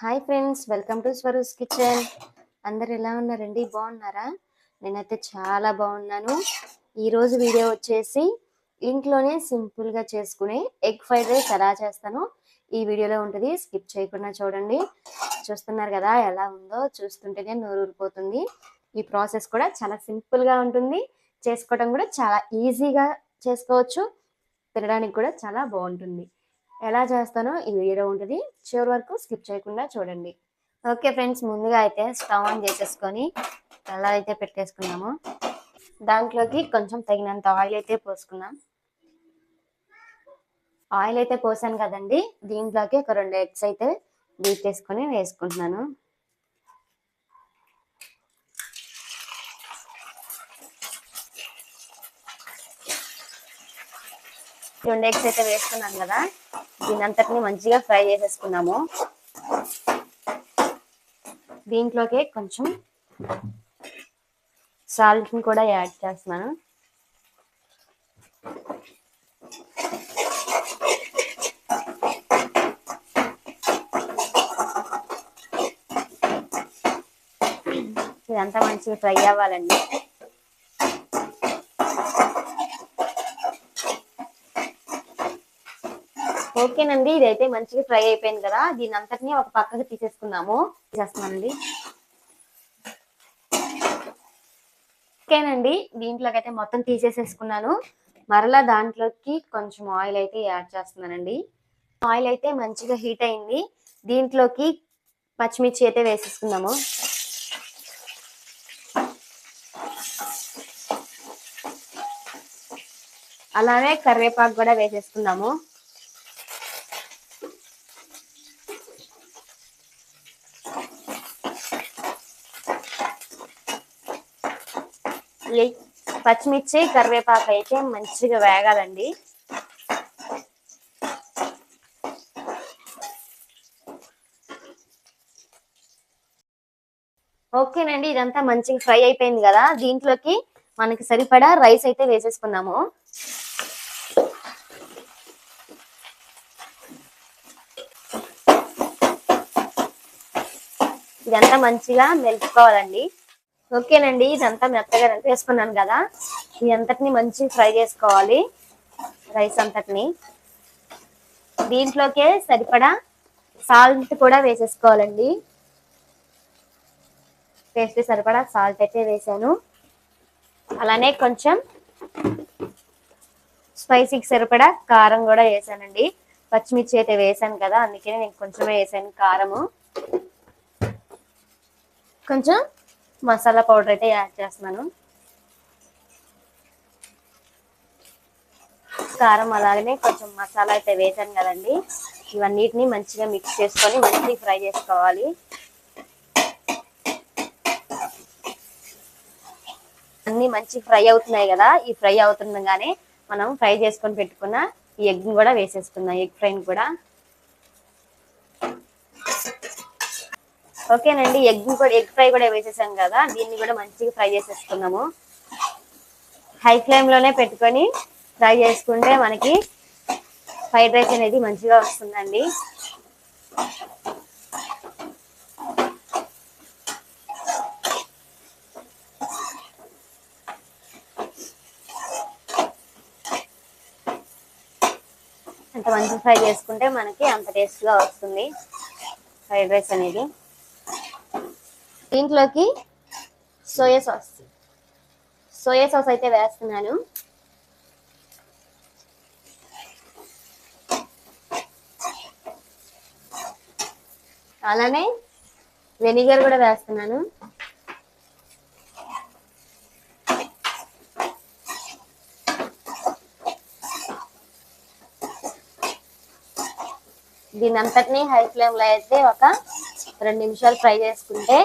Hi friends welcome to Swaroo's kitchen. అందరు ఎలా ఉన్నారండి? బాగున్నారా? నేనైతే చాలా బాగున్నాను. ఈరోజు వీడియో వచ్చేసి ఇంట్లోనే సింపుల్గా చేసుకునే ఎగ్ ఫ్రైడ్ రైస్ ఎలా చేస్తానో ఈ వీడియోలో ఉంటుంది. స్కిప్ చేయకుండా చూడండి. చూస్తున్నారు కదా ఎలా ఉందో? చూస్తుంటేనే నోరు ఊరిపోతుంది. ఈ ప్రాసెస్ కూడా చాలా సింపుల్గా ఉంటుంది. చేసుకోవడం కూడా చాలా ఈజీగా చేసుకోవచ్చు. తినడానికి కూడా చాలా బాగుంటుంది. ఎలా చేస్తానో ఈ వీడియో ఉంటుంది. చివరి వరకు స్కిప్ చేయకుండా చూడండి. ఓకే ఫ్రెండ్స్ ముందుగా అయితే స్టవ్ ఆన్ చేసేసుకొని ఎలా అయితే పెట్టేసుకున్నాము దాంట్లోకి కొంచెం తగినంత ఆయిల్ అయితే పోసుకున్నాం ఆయిల్ అయితే పోసాను కదండి. దీంట్లోకి ఒక రెండు ఎగ్స్ అయితే బీట్ చేసుకొని వేసుకుంటున్నాను. రెండు ఎగ్స్ అయితే వేసుకున్నాను కదా. దీని అంతటిని మంచిగా ఫ్రై చేసేసుకున్నాము. దీంట్లోకి కొంచెం సాల్ట్ని కూడా యాడ్ చేస్తున్నాను. ఇదంతా మంచిగా ఫ్రై అవ్వాలండి. ఓకేనండి ఇదైతే మంచిగా ఫ్రై అయిపోయింది కదా. దీని అంతటినీ ఒక పక్కకి తీసేసుకుందాము. తీసేస్తున్నానండి. ఓకేనండి దీంట్లోకి అయితే మొత్తం తీసేసేసుకున్నాను. మరలా దాంట్లోకి కొంచెం ఆయిల్ అయితే యాడ్ చేస్తున్నానండి. ఆయిల్ అయితే మంచిగా హీట్ అయింది. దీంట్లోకి పచ్చిమిర్చి అయితే వేసేసుకుందాము. అలానే కరివేపాకు కూడా వేసేసుకుందాము. పచ్చిమిర్చి కరివేపాకు అయితే మంచిగా వేగాలండి. ఓకేనండి ఇదంతా మంచిగా ఫ్రై అయిపోయింది కదా. దీంట్లోకి మనకి సరిపడా రైస్ అయితే వేసేసుకున్నాము ఇదంతా మంచిగా మెలుపుకోవాలండి. ఓకేనండి ఇదంతా మెత్తగా వేసుకున్నాను కదా. ఈ అంతటిని మంచి ఫ్రై చేసుకోవాలి రైస్ అంతటిని. దీంట్లోకే సరిపడా సాల్ట్ కూడా వేసేసుకోవాలండి. టేస్ట్ సరిపడా సాల్ట్ అయితే వేసాను. అలానే కొంచెం స్పైసీకి సరిపడా కారం కూడా వేసానండి. పచ్చిమిర్చి అయితే వేసాను కదా అందుకనే నేను కొంచెమే వేసాను కారము. కొంచెం మసాలా పౌడర్ అయితే యాడ్ చేస్తున్నాను. కారం అలాగనే కొంచెం మసాలా అయితే వేసాను కదండి. ఇవన్నిటిని మంచిగా మిక్స్ చేసుకొని మంచిగా ఫ్రై చేసుకోవాలి. అన్ని మంచి ఫ్రై అవుతున్నాయి కదా ఈ ఫ్రై అవుతుండగానే మనం ఫ్రై చేసుకొని పెట్టుకున్న ఈ ఎగ్ కూడా వేసేసుకుందాం ఎగ్ ఫ్రైని కూడా. ఓకేనండి ఎగ్ కూడా ఎగ్ ఫ్రై కూడా వేసేసాం కదా దీన్ని కూడా మంచిగా ఫ్రై చేసేసుకున్నాము. హై ఫ్లేమ్లోనే పెట్టుకొని ఫ్రై చేసుకుంటే మనకి ఫ్రైడ్ రైస్ అనేది మంచిగా వస్తుందండి. అంత మంచిగా ఫ్రై చేసుకుంటే మనకి అంత టేస్ట్గా వస్తుంది ఫ్రైడ్ రైస్ అనేది. దీంట్లోకి సోయా సాస్. సోయా సాస్ అయితే వేస్తున్నాను. అలానే వెనిగర్ కూడా వేస్తున్నాను. దీని అంతటినీ హై ఫ్లేమ్లో అయితే ఒక రెండు నిమిషాలు ఫ్రై చేసుకుంటే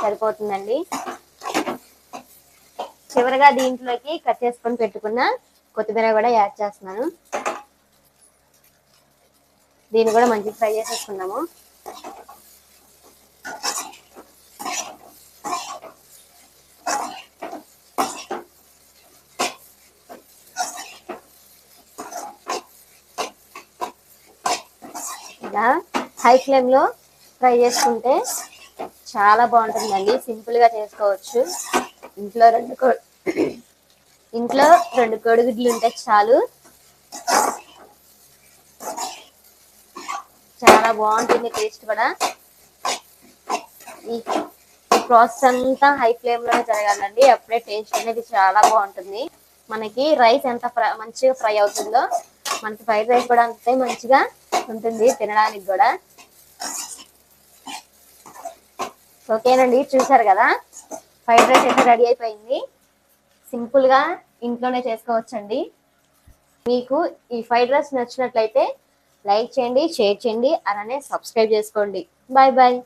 సరిపోతుందండి. చివరిగా దీంట్లోకి కట్ చేసుకొని పెట్టుకున్న కొత్తిమీర కూడా యాడ్ చేస్తున్నాను. దీన్ని కూడా మంచిగా ఫ్రై చేసేసుకున్నాము ఇలా హై ఫ్లేమ్లో ఫ్రై చేసుకుంటే చాలా బాగుంటుందండి. సింపుల్గా చేసుకోవచ్చు. ఇంట్లో రెండు ఇంట్లో రెండు కోడిగుడ్లు ఉంటే చాలు. చాలా బాగుంటుంది టేస్ట్ కూడా. ఈ ప్రాసెస్ అంతా హై ఫ్లేమ్లోనే జరగాలండి. అప్పుడే టేస్ట్ అనేది చాలా బాగుంటుంది. మనకి రైస్ ఎంత ఫ్రై మంచిగా ఫ్రై అవుతుందో మనకి ఫ్రైడ్ రైస్ కూడా అంతే మంచిగా ఉంటుంది తినడానికి కూడా. ఓకేనండి చూసారు కదా? ఫ్రైడ్ రైస్ అయితే రెడీ అయిపోయింది. సింపుల్గా ఇంట్లోనే చేసుకోవచ్చండి. మీకు ఈ ఫ్రైడ్ రైస్ నచ్చినట్లయితే లైక్ చేయండి షేర్ చేయండి అలానే సబ్స్క్రైబ్ చేసుకోండి. Bye bye.